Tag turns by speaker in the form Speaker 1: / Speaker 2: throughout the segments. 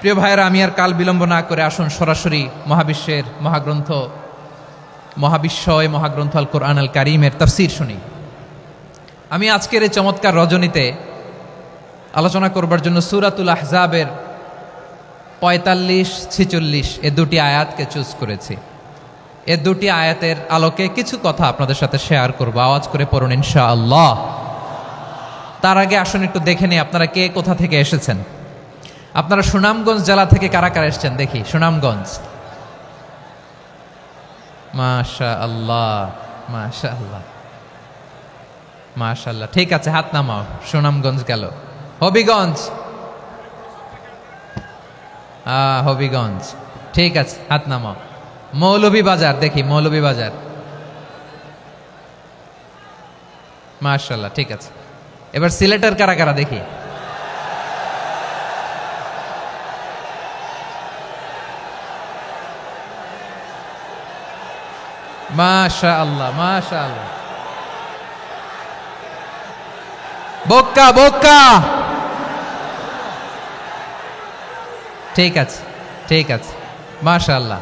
Speaker 1: প্রিয় ভাইয়েরা, আমি আর কাল বিলম্ব না করে আসুন সরাসরি মহাবিশ্বের মহাগ্রন্থ, মহাবিশ্বয় মহাগ্রন্থ আল কোরআন আল কারিমের তাফসির শুনি। আমি আজকের এই চমৎকার রজনীতে আলোচনা করবার জন্য সুরাতুল আহজাবের পঁয়তাল্লিশ ছিচল্লিশ এ দুটি আয়াতকে চুজ করেছি। এ দুটি আয়াতের আলোকে কিছু কথা আপনাদের সাথে শেয়ার করব, আওয়াজ করে পড়ুন ইনশা আল্লাহ তার আগে আসুন একটু দেখে নিই আপনারা কে কোথা থেকে এসেছেন। আপনারা সুনামগঞ্জ জেলা থেকে কারা কারা এসেছেন? দেখি, সুনামগঞ্জ। মাশা আল্লাহ মাশা আল্লাহ মাশাল্লাহ ঠিক আছে, হাত নামাও, সুনামগঞ্জ গেল। হবিগঞ্জ। হবিগঞ্জ, ঠিক আছে, হাত নামাও। মৌলভী বাজার দেখি মৌলভী বাজার মাশাল্লাহ ঠিক আছে। এবার সিলেটের কারা কারা দেখি? মাশা আল্লাহ মাশা আল্লাহ বক্কা বক্কা ঠিক আছে ঠিক আছে। মাশা আল্লাহ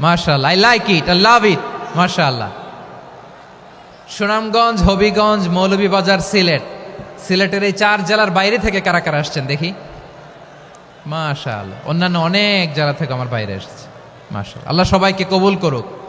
Speaker 1: মাশা I like it I love it মাশা আল্লাহ সুনামগঞ্জ, হবিগঞ্জ, মৌলভীবাজার, সিলেট। সিলেটের এই চার জেলার বাইরে থেকে কারা কারা আসছেন দেখি? মাশা আল্লাহ অন্যান্য অনেক জেলা থেকে আমার বাইরে এসেছে। মাশা আল্লাহ সবাইকে কবুল করুক।